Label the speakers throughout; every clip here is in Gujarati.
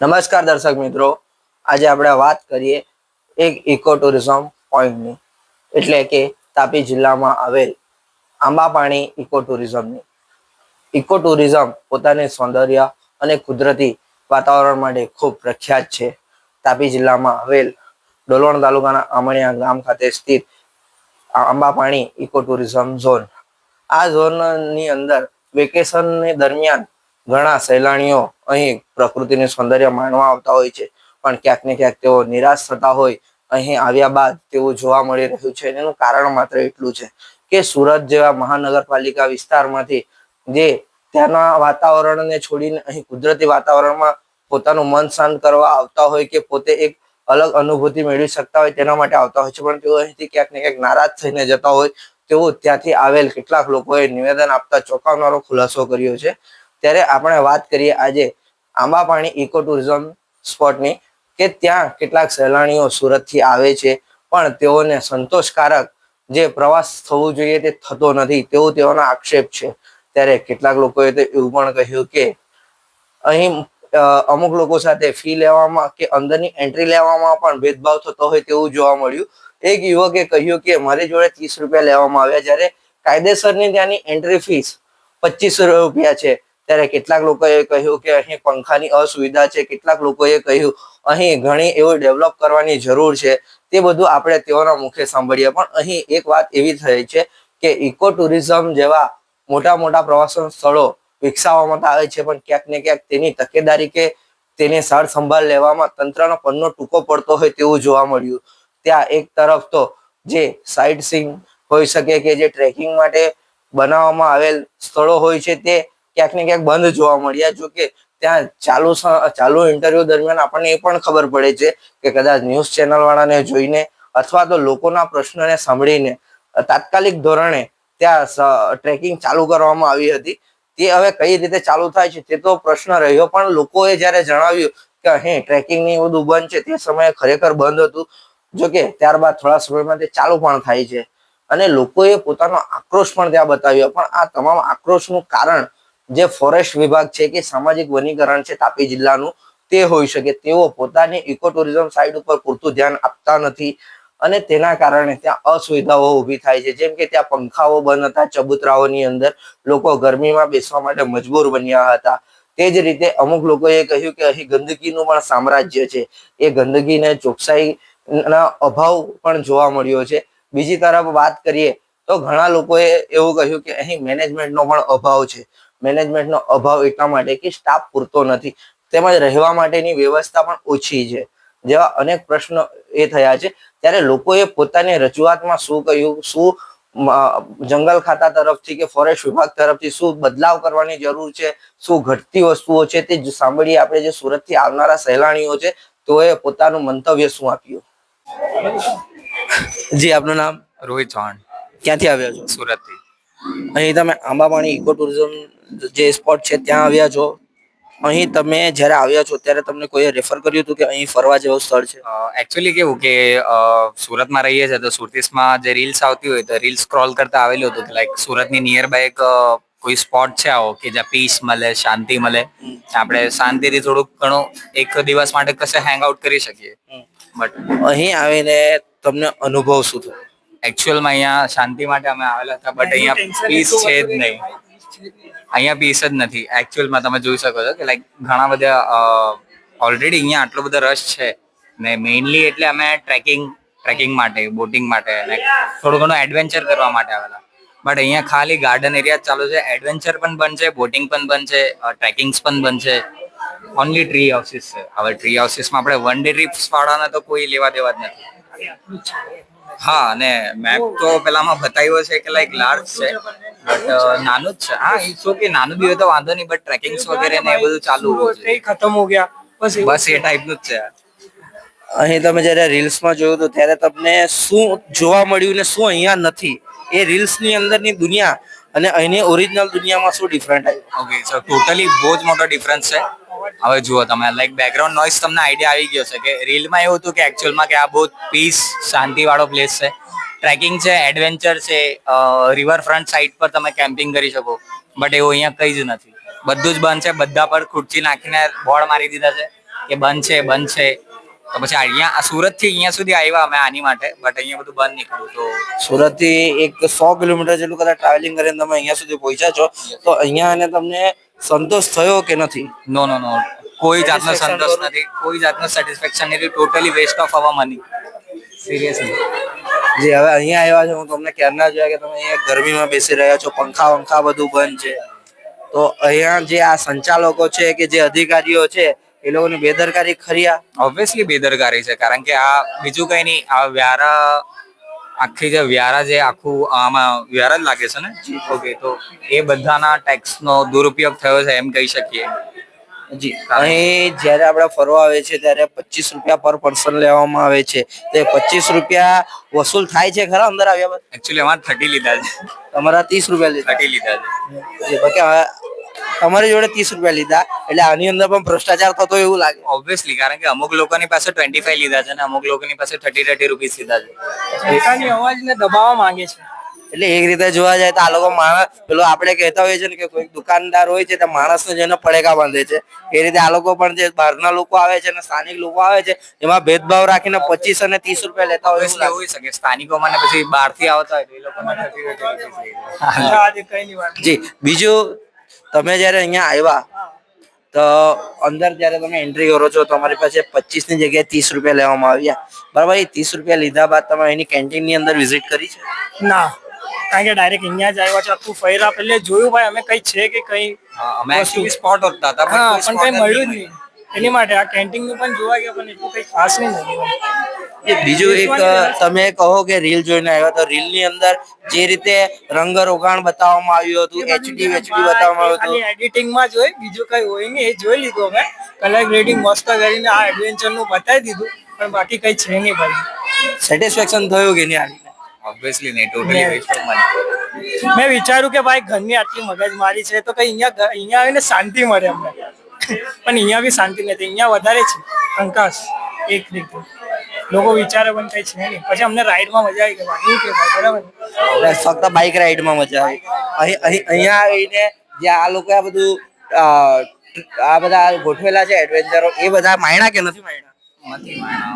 Speaker 1: નમસ્કાર દર્શક મિત્રો. આજે આપણે વાત કરીએ એક ઇકો ટુરિઝમ પોઈન્ટની એટલે કે તાપી જિલ્લામાં આવેલ આંબાપાણી ઇકો ટુરિઝમની ઇકો ટુરિઝમ પોતાની સૌંદર્ય અને કુદરતી વાતાવરણ માટે ખૂબ પ્રખ્યાત છે. તાપી જિલ્લામાં આવેલ ડોલવણ તાલુકાના આમણિયા ગામ ખાતે સ્થિત આંબાપાણી ઇકો ટુરિઝમ ઝોન આ ઝોનની અંદર વેકેશનની દરમિયાન ઘણા સહેલાણીઓ અહીં પ્રકૃતિનું સૌંદર્ય માણવા આવતા હોય છે. પણ ક્યાંક ને ક્યાંક તેઓ નિરાશ થતા હોય. અહીં આવ્યા બાદ તેવું જોવા મળી રહ્યું છે એનું કારણ માત્ર એટલું છે કે સુરત જેવા મહાનગરપાલિકા વિસ્તારમાંથી જે ત્યાંના વાતાવરણને છોડીને અહીં કુદરતી વાતાવરણમાં પોતાનું મન શાંત કરવા આવતા હોય કે પોતે એક અલગ અનુભૂતિ મેળવી શકતા હોય તેના માટે આવતા હોય છે. પણ તેઓ અહીંથી ક્યાંક ને ક્યાંક નારાજ થઈને જતા હોય. તેવું ત્યાંથી આવેલ કેટલાક લોકોએ નિવેદન આપતા ચોંકાવનારો ખુલાસો કર્યો છે. ત્યારે આપણે વાત કરીએ આજે આંબાપાણી ઇકો ટુરિઝમ સ્પોટની કે ત્યાં કેટલાક સહેલાણીઓ સુરતથી આવે છે, પણ તેઓને સંતોષકારક જે પ્રવાસ થવો જોઈએ તે થતો નથી તેવું તેઓનો આક્ષેપ છે. ત્યારે કેટલાક લોકોએ તો એવું પણ કહ્યું કે અહીં અમુક લોકો સાથે ફી લેવામાં કે અંદરની એન્ટ્રી લેવામાં પણ ભેદભાવ થતો હોય તેવું જોવા મળ્યું. એક યુવકે કહ્યું કે મારી જોડે ત્રીસ રૂપિયા લેવામાં આવ્યા, જ્યારે કાયદેસરની ત્યાંની એન્ટ્રી ફીસ પચીસો રૂપિયા છે. ત્યારે કેટલાક લોકોએ કહ્યું કે અહીં પંખાની અસુવિધા છે. કેટલાક લોકોએ કહ્યું, અહીં ઘણી એવું ડેવલપ કરવાની જરૂર છે. તે બધું આપણે તેઓના મુખે સાંભળીએ. પણ અહીં એક વાત એવી થઈ છે કે ઇકો ટુરિઝમ જેવા મોટા મોટા પ્રવાસન સ્થળો વિકસાવવામાં આવે છે, પણ ક્યાંક ને ક્યાંક તેની તકેદારી કે તેની સાર સંભાળ લેવામાં તંત્રનો પન્નો ટૂંકો પડતો હોય તેવું જોવા મળ્યું. ત્યાં એક તરફ તો જે સાઇટ સીન હોઈ શકે કે જે ટ્રેકિંગ માટે બનાવવામાં આવેલ સ્થળો હોય છે તે ક્યાંક ને ક્યાંક બંધ જોવા મળ્યા. જો કે ત્યાં ચાલુ ચાલુ ઇન્ટરવ્યુ દરમિયાન આપણને એ પણ ખબર પડે છે કે કદાચ ન્યૂઝ ચેનલ વાળાને જોઈને અથવા તો લોકોના પ્રશ્નને સાંભળીને તાત્કાલિક ધોરણે ત્યાં ટ્રેકિંગ ચાલુ કરવામાં આવી હતી. તે હવે કઈ રીતે ચાલુ થાય છે તે તો પ્રશ્ન રહ્યો, પણ લોકોએ જ્યારે જણાવ્યું કે અહીં ટ્રેકિંગ એવું બધું છે, તે સમયે ખરેખર બંધ હતું. જો કે ત્યારબાદ થોડા સમયમાં તે ચાલુ પણ થાય છે. અને લોકોએ પોતાનો આક્રોશ પણ ત્યાં બતાવ્યો, પણ આ તમામ આક્રોશનું કારણ જે ફોરેસ્ટ વિભાગ છે કે સામાજિક વનીકરણ છે તાપી જિલ્લાનું, તે હોઈ શકે. તેઓ પોતાની ઇકો ટુરિઝમ સાઇટ ઉપર પૂરતું ધ્યાન આપતા નથી અને તેના કારણે ત્યાં અસુવિધાઓ ઊભી થાય છે. જેમ કે ત્યાં પંખાઓ બંધ હતા, ચબુતરાઓની અંદર લોકો ગરમીમાં બેસવા માટે મજબૂર બન્યા હતા. તે જ રીતે અમુક લોકોએ કહ્યું કે અહીં ગંદકીનું પણ સામ્રાજ્ય છે. એ ગંદકીને ચોકસાઈના અભાવ પણ જોવા મળ્યો છે. બીજી તરફ વાત કરીએ તો ઘણા લોકોએ એવું કહ્યું કે અહીં મેનેજમેન્ટનો પણ અભાવ છે. મેનેજમેન્ટનો અભાવ એટલા માટે કે સ્ટાફ પૂરતો નથી. તેમજ રહેવા માટેની વ્યવસ્થા પણ ઓછી છે. જેવા અનેક પ્રશ્નો એ થયા છે. ત્યારે લોકોએ પોતાની રજૂઆતમાં શું કહ્યું? શું જંગલ ખાતા તરફથી કે ફોરેસ્ટ વિભાગ તરફથી શું બદલાવ કરવાની જરૂર છે? શું ઘટતી વસ્તુઓ છે? તે જ સાંભળીએ આપણે જે સુરતથી આવનારા સહેલાણીઓ છે તેઓએ પોતાનું મંતવ્ય શું આપ્યું? જી આપનું નામ?
Speaker 2: રોહિત ચૌહાણ.
Speaker 1: ક્યાંથી આવ્યા છો?
Speaker 2: સુરતથી
Speaker 1: અહીં તમે આંબાપાણી ઇકો ટુરિઝમ જે સ્પોટ છે ત્યાં આવ્યા છો. અહીં તમે જ્યારે આવ્યા છો ત્યારે તમને કોઈએ રેફર કર્યું હતું કે અહીં ફરવા જેવું સ્થળ છે?
Speaker 2: એકચ્યુઅલી કેવું કે સુરતમાં રહીએ છીએ તો સુરતીસમાં જે રીલ્સ આવતી હોય તો રીલ્સ સ્ક્રોલ કરતા આવેલું હતું. કે લાઈક સુરતની નિયર બાય એક કોઈ સ્પોટ છે આવો કે જ્યાં પીસ મળે શાંતિ મળે. આપણે શાંતિથી થોડુંક ઘણું એક દિવસ માટે કશે હેંગ આઉટ કરી શકીએ. બટ
Speaker 1: અહીં આવીને તમને અનુભવ શું થયો?
Speaker 2: એકચ્યુઅલમાં અહીંયા શાંતિ માટે અમે આવેલા હતા બટ અહીંયા પીસ છે જ નહીં. અહીંયા પીસ જ નથી. એકચ્યુઅલમાં તમે જોઈ શકો છો કે લાઈક ઘણા બધા ઓલરેડી અહીંયા આટલો બધો રશ છે ને મેઇનલી એટલે અમે ટ્રેકિંગ ટ્રેકિંગ માટે બોટિંગ માટે અને થોડું ઘણું એડવેન્ચર કરવા માટે આવેલા. બટ અહીંયા ખાલી ગાર્ડન એરિયા ચાલુ છે. એડવેન્ચર પણ બંધ છે બોટિંગ પણ બંધ છે ટ્રેકિંગ્સ પણ બંધ છે ઓનલી ટ્રી હાઉસીસ છે. હવે ટ્રી હાઉસીસમાં આપણે વન ડે ટ્રીપ્સ વાળાને તો કોઈ લેવા દેવા જ નથી. હા અને મેપ તો પેલામાં બતાવ્યો છે કે લાઈક લાર્જ છે. બટ નાનું જ છે. હા ઇટ્સ ઓકે નાનું બી હોય તો વાંધો નહીં બટ ટ્રેકિંગ્સ વગેરે ને એ બધું ચાલુ
Speaker 3: ખતમ હો ગયા. બસ
Speaker 2: બસ એ ટાઈપનું જ છે.
Speaker 1: અહીં તમે જ્યારે રીલ્સમાં જોયું હતું ત્યારે તમને શું જોવા મળ્યું ને શું અહીંયા નથી? એ રીલ્સની અંદરની દુનિયા અને અહીંની ઓરિજિનલ દુનિયામાં શું ડિફરન્ટ
Speaker 2: ઓકે સર ટોટલી બહુ જ મોટો ડિફરન્સ છે. હવે જુઓ તમે લાઈક બેકગ્રાઉન્ડ નોઇઝ તમને આઈડિયા આવી ગયો છે કે રીલમાં એવું હતું કે એકચ્યુઅલમાં કે આ બહુ પીસ શાંતિવાળો પ્લેસ છે. ટ્રેકિંગ છે એડવેન્ચર છે રિવર ફ્રન્ટ સાઈડ પર તમે કેમ્પિંગ કરી શકો બટ એવું અહીંયા કંઈ જ નથી. બધું જ બંધ છે, બધા પર ખુરચી નાખીને બોર્ડ મારી દીધા છે કે બંધ છે બંધ છે. તો પછી અહીંયા આ સુરતથી અહીંયા સુધી આવ્યા અમે આની માટે બટ અહીંયા બધું બંધ નીકળ્યું તો
Speaker 1: સુરતથી એક સો કિલોમીટર જેટલું કદાચ ટ્રાવેલિંગ કરીને તમે અહીંયા સુધી પહોંચ્યા છો. તો અહીંયા અને તમને સંતોષ થયો કે નથી?
Speaker 2: નો નો નો કોઈ જાતનો સંતોષ નથી. કોઈ જાતનો સેટિસ્ફેક્શન નથી. Totally waste of our money seriously
Speaker 1: જે હવે અહીંયા આવ્યા છો. હું તમને ક્યારના જોયા કે તમે અહીંયા ગરમીમાં બેસી રહ્યા છો. પંખા વંખા બધું બંધ છે. તો અહીંયા જે આ સંચાલકો છે કે જે અધિકારીઓ છે એ લોકોની બેદરકારી ખરી આ?
Speaker 2: ઓબ્વિયસલી બેદરકારી છે કારણ કે આ બીજું કઈ નહીં આ વ્યારા આખી જે વ્યારા જે આખું આમાં વ્યારા જ લાગે છે ને? ઓકે તો એ બધાના ટેક્સ નો દુરુપયોગ થયો છે એમ કહી શકીએ.
Speaker 1: જી. અહીં જ્યારે આપણે ફરવા આવે છે ત્યારે પચીસ રૂપિયા પર પર્સન લેવામાં આવે છે. તે પચીસ રૂપિયા વસૂલ થાય છે ખરા અંદર આવ્યા
Speaker 2: એકચ્યુઅલી અમારે થર્ટી લીધા છે.
Speaker 1: તમારા ત્રીસ રૂપિયા
Speaker 2: થર્ટી લીધા છે.
Speaker 1: બાકી તમારી જોડે ત્રીસ રૂપિયા લીધા. એટલે આની અંદર પણ ભ્રષ્ટાચાર થતો એવું લાગે.
Speaker 2: ઓબ્વિયસલી કારણ કે અમુક લોકોની પાસે ટ્વેન્ટી ફાઈવ લીધા છે અને અમુક લોકોની પાસે થર્ટી થર્ટી રૂપીસ લીધા છે.
Speaker 4: પોતાની અવાજને દબાવવા માંગે છે.
Speaker 1: એટલે એક રીતે જોવા જાય તો આ લોકો માણસ પેલો આપણે કહેતા હોઈએ છે ને કે કોઈ દુકાનદાર હોય છે તે માણસને જેને પડેકા બાંધે છે. એ રીતે આ લોકો પણ જે બહારના લોકો આવે છે અને સ્થાનિક લોકો આવે છે એમાં ભેદભાવ રાખીને પચીસ અને ત્રીસ રૂપિયા લેતા હોય એવું
Speaker 2: હોય શકે. સ્થાનિકો મને પછી બહારથી આવતા હોય તો એ
Speaker 4: વાત
Speaker 1: જી. બીજું તમે જ્યારે અહીંયા આવ્યા તો અંદર જ્યારે તમે એન્ટ્રી કરો છો તમારી પાસે પચીસની જગ્યાએ ત્રીસ રૂપિયા લેવામાં આવ્યા. બરાબર એ ત્રીસ રૂપિયા લીધા બાદ તમે એની કેન્ટીનની અંદર વિઝિટ કરી છે?
Speaker 4: ના કારણ કે ડાયરેક્ટ અહીંયા જ આવ્યા છે. આખું ફર્યા એટલે જોયું ભાઈ અમે કઈ છે કે કઈ
Speaker 2: અમે સ્પોટ હતા
Speaker 4: પણ કઈ મળ્યું જ
Speaker 2: નહીં.
Speaker 4: એની માટે આ કેન્ટીનનું પણ જોવા ગયા પણ એટલું કઈ ખાસ નહીં
Speaker 1: બીજું એક તમે કહો કે રીલ જોઈને આવ્યા તો રીલની અંદર જે રીતે રંગ રોગાણ બતાવવામાં આવ્યું હતું એચડી એચડી બતાવવામાં આવ્યું હતું.
Speaker 4: એડિટિંગમાં જોઈ બીજું કઈ હોય નહીં એ જોઈ લીધું અમે. કલર ગ્રેડિંગ મસ્ત કરીને આ એડવેન્ચરનું બતાવી દીધું પણ બાકી કઈ છે નહીં ભાઈ.
Speaker 1: સેટિસ્ફેક્શન થયું કે નહીં આવીને?
Speaker 2: ઓબ્વિયસલી નહીં ટોટલી વેસ્ટ ઓફ મની
Speaker 4: મેં વિચાર્યું કે ભાઈ ઘરની આટલી મગજ મારી છે તો કઈ અહીંયા અહીંયા આવીને શાંતિ મળે અમને. પણ અહીંયા બી શાંતિ નથી. અહીંયા વધારે છે. કંકાસ. એક રીતે. લોકો વિચારે પણ કઈ છે નહીં. પછી અમને રાઈડમાં મજા આવી ગઈ. કે બરાબર?
Speaker 1: ફક્ત બાઇક રાઈડમાં મજા આવી. અહીં અહીં અહીંયા આવીને જે આ લોકો આ બધું આ બધા ગોઠવેલા છે એડવેન્ચરો એ બધા માયણા કે નથી માયણા?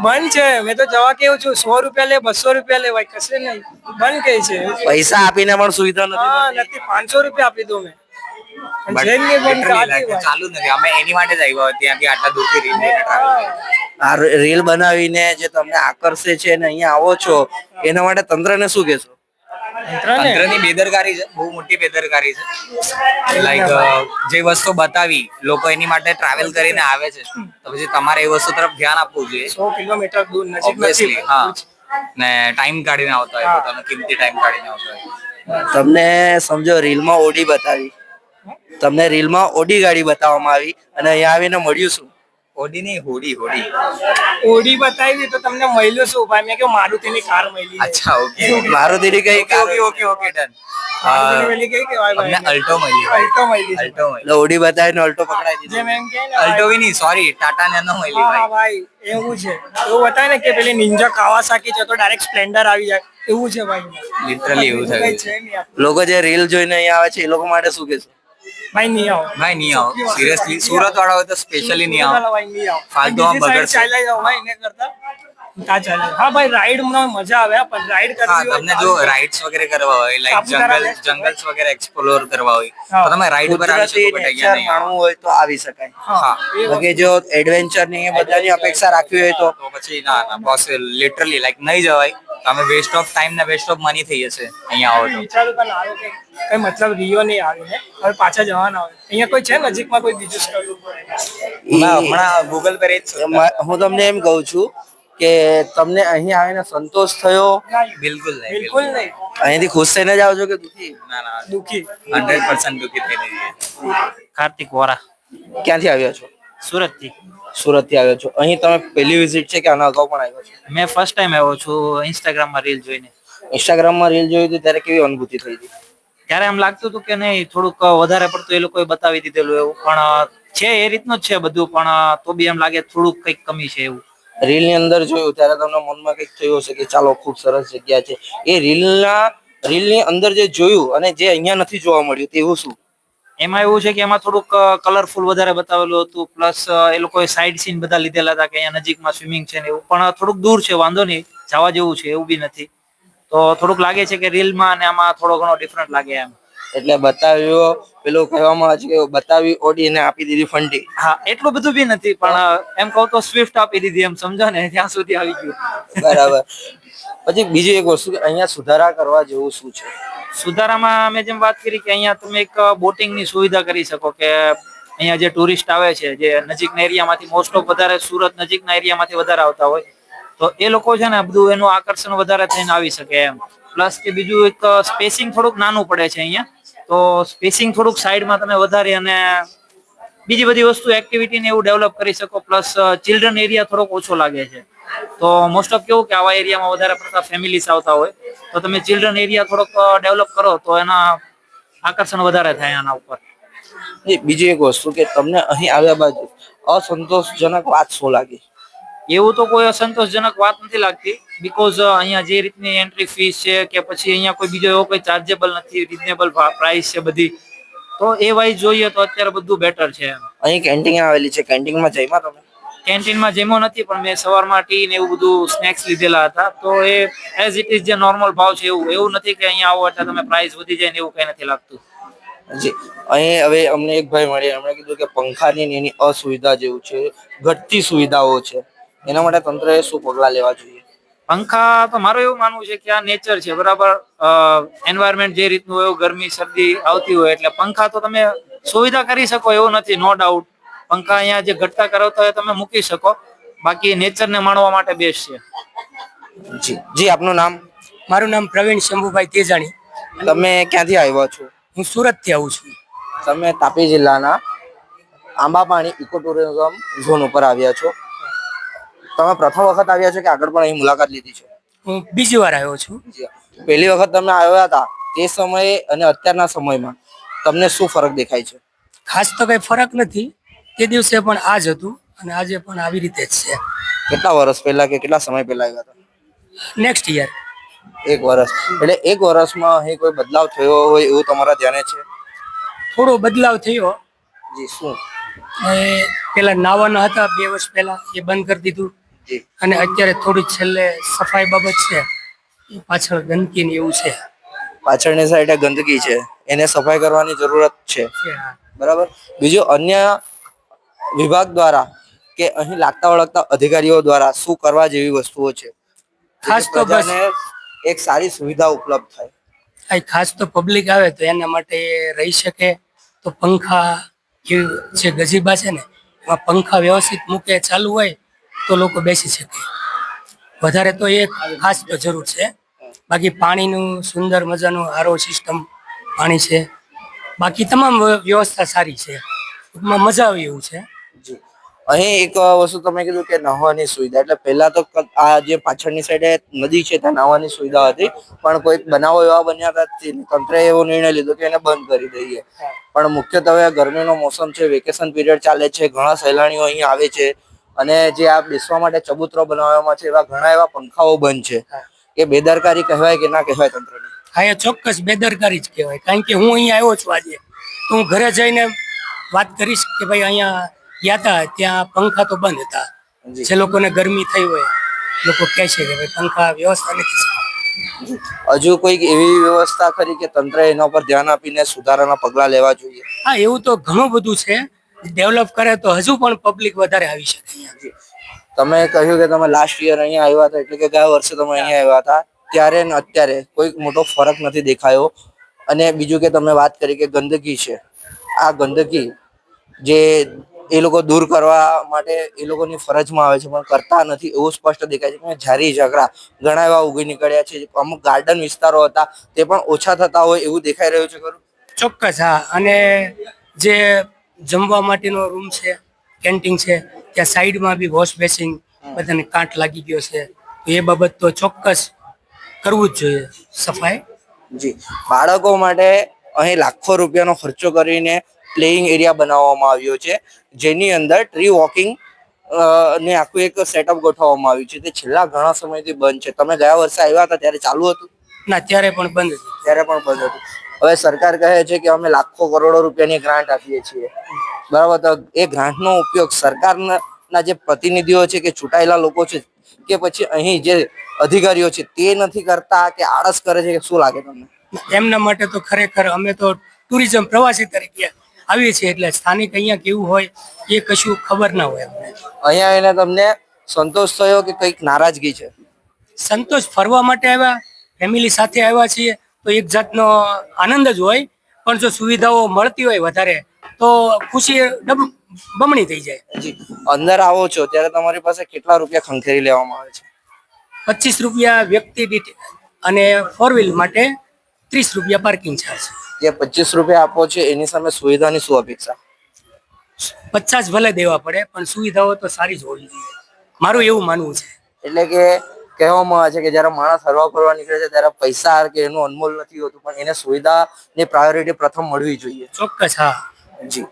Speaker 4: બંધ છે. મેં તો જવા કેવું છું સો રૂપિયા લે બસો રૂપિયા લે ભાઈ કશે નહીં. બંધ કે છે.
Speaker 1: પૈસા આપીને પણ સુવિધા નથી
Speaker 4: નથી. પાંચસો રૂપિયા આપી દઉં મેં. પણ
Speaker 2: But
Speaker 4: છે જ નહીં બંધ
Speaker 2: literally
Speaker 4: કાઢી
Speaker 2: like
Speaker 4: ભાઈ.
Speaker 2: ચાલુ નથી. અમે એની માટે જ આવ્યા ત્યાંથી આટલા દૂરથી રીલ જોઈને
Speaker 1: આ રે- રીલ બનાવીને જે તમને આકર્ષે છે અને અહીંયા આવો છો એના માટે તંત્રને શું કહેશો?
Speaker 4: તંત્ર ને
Speaker 2: તંત્રની બેદરકારી છે બહુ મોટી બેદરકારી છે. લાઈક જે વસ્તુ બતાવી લોકો એની માટે ટ્રાવેલ કરીને આવે છે. તો પછી તમારે એ વસ્તુ તરફ ધ્યાન આપવું જોઈએ.
Speaker 4: સો કિલોમીટર દૂર નજીક
Speaker 2: હા. ને ટાઈમ કાઢીને આવતા હોય પોતાનો કિંમતી ટાઈમ કાઢીને આવતા હોય.
Speaker 1: તમને સમજો રીલમાં ઓડી બતાવી. તમને રીલમાં ઓડી ગાડી બતાવવામાં આવી અને અહીંયા આવીને મળ્યું છું.
Speaker 2: ઓડી નહીં હોડી હોડી.
Speaker 4: ઓડી બતાવી તો તમને મળ્યું શું ભાઈ મેં કહ્યું મારુતિની કાર મળી
Speaker 2: અચ્છા ઓકે.
Speaker 1: મારુતિની કઈ
Speaker 2: okay okay okay okay done.
Speaker 4: મારુતિની પેલી કઈ કહેવાય ભાઈ?
Speaker 2: અમને અલ્ટો મળી
Speaker 4: અલ્ટો મળી
Speaker 2: અલ્ટો મળી
Speaker 1: ઓડી બતાવીને અલ્ટો પકડાઈ દીધી.
Speaker 2: અલ્ટો બી નહીં સોરી ટાટા નેનો મળી
Speaker 4: હા હા
Speaker 2: ભાઈ
Speaker 4: એવું છે. એવું બતાવે ને કે પેલી નિંજા કાવાસાકી છે તો ડાયરેક્ટ સ્પ્લેન્ડર આવી જાય. એવું છે ભાઈ.
Speaker 2: લિટરલી એવું
Speaker 4: કઈ
Speaker 2: થયું
Speaker 4: છે નહીં આ.
Speaker 1: લોકો જે રીલ જોઈને અહીંયા આવે છે એ લોકો માટે શું કહેશો?
Speaker 4: ભાઈ નહીં આવો.
Speaker 2: ભાઈ નહીં આવો. સિરિયસલી સુરત વાળા હોય તો સ્પેશિયલી નહીં આવો.
Speaker 4: ફાલતુ
Speaker 2: બગડશે.
Speaker 4: ચાલ્યા જાઓ ભાઈ એને કરતા. હા ભાઈ રાઈડમાં મજા આવે પણ રાઈડ
Speaker 2: હા
Speaker 4: હોય
Speaker 2: તમને જો રાઇડ્સ વગેરે કરવા હોય લાઈક જંગલ જંગલ્સ વગેરે એક્સપ્લોર કરવા હોય. તો તમે રાઈડ પર આવી શકો બટ અહીંયા નહીં.
Speaker 1: માણવું હોય તો આવી શકાય.
Speaker 4: હા.
Speaker 1: જો એડવેન્ચરની બધાની અપેક્ષા રાખવી હોય તો
Speaker 2: પછી ના ના પોસિબલ લિટરલી લાઈક નહીં જવાય. તમે વેસ્ટ ઓફ ટાઈમ ને વેસ્ટ ઓફ મની થઈ જશે અહીંયા આવો તો.
Speaker 4: વિચારું પણ આવે કે કઈ મતલબ રિયો નહીં આવીને હવે પાછા જવાના હોય. અહીંયા કોઈ છે નજીકમાં કોઈ બીજું સ્થળ
Speaker 2: હમણાં હમણાં ગૂગલ પર
Speaker 1: હું તમને એમ કહું છું કે તમને અહીં આવીને સંતોષ થયો?
Speaker 2: બિલકુલ નહીં
Speaker 4: બિલકુલ નહીં.
Speaker 1: અહીંથી ખુશ થઈને જ આવજો કે દુઃખી?
Speaker 2: ના ના
Speaker 4: દુઃખી.
Speaker 2: હંડ્રેડ પર્સન્ટ દુઃખી થઈને
Speaker 5: કાર્તિક વોરા.
Speaker 1: ક્યાંથી આવ્યા છો? સુરતથી સુરતથી આવ્યો છો. અહીં તમે પહેલી વિઝિટ છે કે આના અગાઉ પણ આવ્યો છો?
Speaker 5: મેં ફર્સ્ટ ટાઈમ આવ્યો છું ઇન્સ્ટાગ્રામમાં રીલ જોઈને.
Speaker 1: ઇન્સ્ટાગ્રામમાં રીલ જોઈ હતી ત્યારે કેવી અનુભૂતિ થઈ હતી?
Speaker 5: ત્યારે એમ લાગતું હતું કે નહીં થોડુંક વધારે પડતું એ લોકોએ બતાવી દીધેલું એવું. પણ છે એ રીતનું જ છે બધું પણ તો બી એમ લાગે થોડુંક કંઈક કમી છે એવું.
Speaker 1: રીલની અંદર જોયું, ત્યારે તમને મનમાં કંઈક થયું હશે કે ચાલો, ખૂબ સરસ જગ્યા છે. એ રીલના રીલની અંદર જે જોયું અને જે અહીંયા નથી જોવા મળ્યું તેવું શું?
Speaker 5: એમાં એવું છે કે એમાં થોડુંક કલરફુલ વધારે બતાવેલું હતું, પ્લસ એ લોકોએ સાઈડ સીન બધા લીધેલા હતા કે અહીંયા નજીકમાં સ્વિમિંગ છે ને એવું, પણ થોડુંક દૂર છે, વાંધો નહીં, જવા જેવું છે, એવું બી નથી. તો થોડુંક લાગે છે કે રીલમાં અને આમાં થોડો ઘણો ડિફરન્ટ લાગે એમ.
Speaker 1: એટલે બતાવ્યો પેલું કહેવામાં આવે છે કે બતાવી ઓડી ને આપી દીધી ફંડી.
Speaker 5: હા એટલું બધું બી નથી પણ એમ કહું તો સ્વિફ્ટ આપી દીધી એમ સમજો ને ત્યાં સુધી આવી ગયું.
Speaker 1: બરાબર. પછી બીજી એક વસ્તુ અહીંયા સુધારા કરવા જેવું શું છે?
Speaker 5: સુધારામાં અમે જેમ વાત કરી કે અહીંયા તમે એક બોટિંગની સુવિધા કરી શકો કે અહીંયા જે ટુરિસ્ટ આવે છે જે નજીકના એરિયામાંથી મોસ્ટ ઓફ વધારે સુરત નજીકના એરિયામાંથી વધારે આવતા હોય તો એ લોકો છે ને બધું એનું આકર્ષણ વધારે થઈને આવી શકે એમ. પ્લસ કે બીજું એક સ્પેસિંગ થોડુંક નાનું પડે છે અહીંયા. તો સ્પેસિંગ થોડુંક સાઈડમાં તમે વધારી અને બીજી બધી વસ્તુ એક્ટિવિટી ને એવું ડેવલપ કરી શકો. પ્લસ ચિલ્ડ્રન એરિયા થોડોક ઓછો લાગે છે. તો મોસ્ટ ઓફ કેવું કે આવા એરિયામાં વધારે પડતા ફેમિલીસ આવતા હોય. તો તમે ચિલ્ડ્રન એરિયા થોડોક ડેવલપ કરો તો એના આકર્ષણ વધારે થાય આના ઉપર.
Speaker 1: બીજી એક વસ્તુ કે તમને અહીં આવ્યા બાદ અસંતોષજનક વાત શું લાગી?
Speaker 5: એવું તો કોઈ અસંતોષજનક વાત નથી લાગતી બીકોઝ અહીંયા જે રીતની એન્ટ્રી ફીસ છે કે પછી અહીંયા કોઈ બીજો એવો કોઈ ચાર્જેબલ નથી રિઝનેબલ પ્રાઇસ છે બધી તો એ વાઇઝ જોઈએ તો અત્યારે બધું બેટર છે
Speaker 1: અહીં કેન્ટીન આવેલી છે કેન્ટીનમાં જઈમાં તમે?
Speaker 5: કેન્ટીનમાં જેમો નથી પણ મેં સવારમાં ટી ને એવું બધું સ્નેક્સ લીધેલા હતા તો એ એઝ ઇટ ઇઝ જે નોર્મલ ભાવ છે એવું એવું નથી કે અહીંયા આવો એટલે તમે પ્રાઇસ વધી જાય ને એવું કઈ નથી લાગતું.
Speaker 1: જી અહીં હવે અમને એક ભાઈ મળ્યા એમણે કીધું કે પંખાની એની અસુવિધા જેવું છે ઘટતી સુવિધાઓ છે. એના માટે તંત્રએ શું પગલાં લેવા જોઈએ?
Speaker 5: પંખા તો મારું એવું માનવું છે કે આ નેચર છે બરાબર? એન્વાયરમેન્ટ જે રીતનું હોય એવું ગરમી શરદી આવતી હોય એટલે પંખા તો તમે સુવિધા કરી શકો એવું નથી નો ડાઉટ પંખા અહીંયા જે ઘટતા કરાવતા હોય તમે મૂકી શકો. બાકી નેચરને માણવા માટે બેસ્ટ છે.
Speaker 1: જી જી આપનું નામ?
Speaker 3: મારું નામ પ્રવીણ શંભુભાઈ તેજાણી.
Speaker 1: તમે ક્યાંથી આવ્યા છો?
Speaker 3: હું સુરતથી આવું છું.
Speaker 1: તમે તાપી જિલ્લાના આંબાપાણી ઇકો ટુરિઝમ ઝોન ઉપર આવ્યા છો. તમે પ્રથમ વખત આવ્યા છો કે આગળ પણ અહીં મુલાકાત લીધી છે?
Speaker 3: હું બીજી વાર આવ્યો છું.
Speaker 1: પહેલી વખત તમે આવ્યા હતા તે સમયે અને અત્યારના સમયમાં તમને શું ફરક દેખાય છે?
Speaker 3: ખાસ તો કઈ ફરક નથી. તે દિવસે પણ આ જ હતું અને આજે પણ આવી રીતે જ છે.
Speaker 1: કેટલા વર્ષ પહેલા કે કેટલા સમય પહેલા આવ્યા હતા?
Speaker 3: નેક્સ્ટ યર
Speaker 1: એક વર્ષ. એટલે એક વર્ષમાં અહીં કોઈ બદલાવ થયો હોય એવું તમારા ધ્યાને છે?
Speaker 3: થોડો બદલાવ થયો.
Speaker 1: જી શું?
Speaker 3: પેલા નાવાના હતા બે વર્ષ પહેલા એ બંધ કરી દીધું. અને અત્યારે થોડી છેલ્લે સફાઈ બાબત છે એ પાછળ ગંદકી ને એવું છે.
Speaker 1: પાછળની સાઈડે ગંદકી છે. એને સફાઈ કરવાની જરૂરત છે. બરાબર? બીજું અન્ય વિભાગ દ્વારા કે અહીં લાગતા વળગતા અધિકારીઓ દ્વારા શું કરવા જેવી વસ્તુઓ છે?
Speaker 3: ખાસ તો બસ
Speaker 1: એક સારી સુવિધા ઉપલબ્ધ થાય.
Speaker 3: આ ખાસ તો પબ્લિક આવે તો એના માટે રહી શકે. તો પંખા જે ગજીબા છે ને એમાં પંખા વ્યવસ્થિત મૂકે ચાલુ હોય તો લોકો બેસી શકે. વધારે તો એ ખાસ તો જરૂર છે. બાકી પાણીનું સુંદર મજાનું આરો સિસ્ટમ પાણી છે. બાકી તમામ વ્યવસ્થા સારી છે. ટૂંકમાં મજા આવે એવું છે.
Speaker 1: જી. અહીં એક વસ્તુ તમે કીધું કે નહાવાની સુવિધા એટલે પહેલા તો આ જે પાછળની સાઈડે નદી છે ત્યાં નહાવાની સુવિધા હતી. પણ કોઈ બનાવો એવા બન્યા હતા તંત્રએ એવો નિર્ણય લીધો કે એને બંધ કરી દઈએ. પણ મુખ્યત્વે ગરમીનો મોસમ છે વેકેશન પીરિયડ ચાલે છે ઘણા સહેલાણીઓ અહીં આવે છે. અને જે આ બેસવા માટે ચબૂતરો બનાવવામાં છે એવા ઘણા એવા પંખાઓ બંધ છે. કે બેદરકારી કહેવાય કે ના કહેવાય તંત્રની?
Speaker 3: હા એ ચોક્કસ બેદરકારી જ કહેવાય. કારણ કે હું અહીંયા આવ્યો છું આજે. તો હું ઘરે જઈને વાત કરીશ કે ભાઈ અહીંયા ગયા હતા ત્યાં પંખા તો બંધ હતા.
Speaker 1: જે.
Speaker 3: લોકોને ગરમી થઈ હોય લોકો કહે છે કે ભાઈ પંખા વ્યવસ્થા નથી
Speaker 1: હજુ કોઈક એવી વ્યવસ્થા કરી કે તંત્ર એના પર ધ્યાન આપીને સુધારાના પગલાં લેવા જોઈએ?
Speaker 3: હા એવું તો ઘણું બધું છે. ડેવલપ કરે તો હજુ પણ પબ્લિક વધારે આવી શકે. અહીંયા
Speaker 1: તમે કહ્યું કે તમે લાસ્ટ યર અહીંયા આવ્યા હતા એટલે કે ગયા વર્ષે તમે અહીંયા આવ્યા હતા. ત્યારે ને અત્યારે કોઈ મોટો ફરક નથી દેખાયો. અને બીજું કે તમે વાત કરી કે ગંદકી છે. આ ગંદકી જે એ લોકો દૂર કરવા માટે એ લોકોની ફરજમાં આવે છે પણ કરતા નથી. એવું સ્પષ્ટ દેખાય છે કે ઝારી ઝઘડા. ઘણા એવા ઉગી નીકળ્યા છે. અમુક ગાર્ડન વિસ્તારો હતા તે પણ ઓછા થતા હોય એવું દેખાઈ રહ્યું છે ખરું?
Speaker 3: ચોક્કસ હા. અને જે જમવા માટેનો રૂમ છે કેન્ટીન છે ત્યાં સાઈડમાં બી વોશ બેસિંગ બધાને કાંટ લાગી ગયો છે. તો એ બાબત તો ચોક્કસ કરવું જ જોઈએ સફાઈ.
Speaker 1: જી. બાળકો માટે અહીં લાખો રૂપિયાનો ખર્ચો કરીને પ્લેઇંગ એરિયા બનાવવામાં આવ્યો છે. જેની અંદર ટ્રી વોકિંગ ને આખું એક સેટઅપ ગોઠવવામાં આવ્યું છે. તે છેલ્લા ઘણા સમયથી બંધ છે. તમે ગયા વર્ષે આવ્યા હતા ત્યારે ચાલુ હતું?
Speaker 3: ના ત્યારે પણ બંધ હતું.
Speaker 1: ત્યારે પણ બંધ હતું. હવે સરકાર કહે છે કે અમે લાખો કરોડો રૂપિયાની ગ્રાન્ટ આપીએ છીએ. બરાબર તો એ ગ્રાન્ટનો ઉપયોગ સરકારના જે પ્રતિનિધિઓ છે કે ચૂંટાયેલા લોકો છે કે પછી અહીં જે અધિકારીઓ છે તે નથી કરતા કે આળસ કરે છે કે શું લાગે તમને?
Speaker 3: એમના માટે તો ખરેખર અમે તો ટુરિઝમ પ્રવાસી તરીકે આવીએ છીએ એટલે સ્થાનિક અહીંયા કેવું હોય એ કશું ખબર ના હોય અમને.
Speaker 1: અહીંયા આવીને તમને સંતોષ થયો કે કંઈક નારાજગી છે?
Speaker 3: સંતોષ ફરવા માટે આવ્યા ફેમિલી સાથે આવ્યા છીએ તો એક જાતનો આનંદ જ હોય પણ જો સુવિધાઓ મળતી હોય વધારે તો ખુશી બમણી થઈ જાય.
Speaker 1: જી. અંદર આવો છો ત્યારે તમારી પાસે કેટલા રૂપિયા ખંખેરી લેવામાં આવે છે?
Speaker 3: પચીસ રૂપિયા વ્યક્તિ દીઠ અને ફોર વ્હીલ માટે ત્રીસ રૂપિયા પાર્કિંગ ચાર્જ
Speaker 1: જે પચીસ રૂપિયા આપો છો એની સામે સુવિધાની શું અપેક્ષા?
Speaker 3: પચાસ ભલે દેવા પડે પણ સુવિધાઓ તો સારી જ હોવી જોઈએ. મારું એવું માનવું છે.
Speaker 1: એટલે કે કહેવામાં આવે છે કે જ્યારે માણસ હરવા ફરવા નીકળે છે ત્યારે પૈસા કે એનું અનમોલ નથી હોતું પણ એને સુવિધાની પ્રાયોરિટી પ્રથમ મળવી જોઈએ.
Speaker 3: ચોક્કસ હા.
Speaker 1: જી.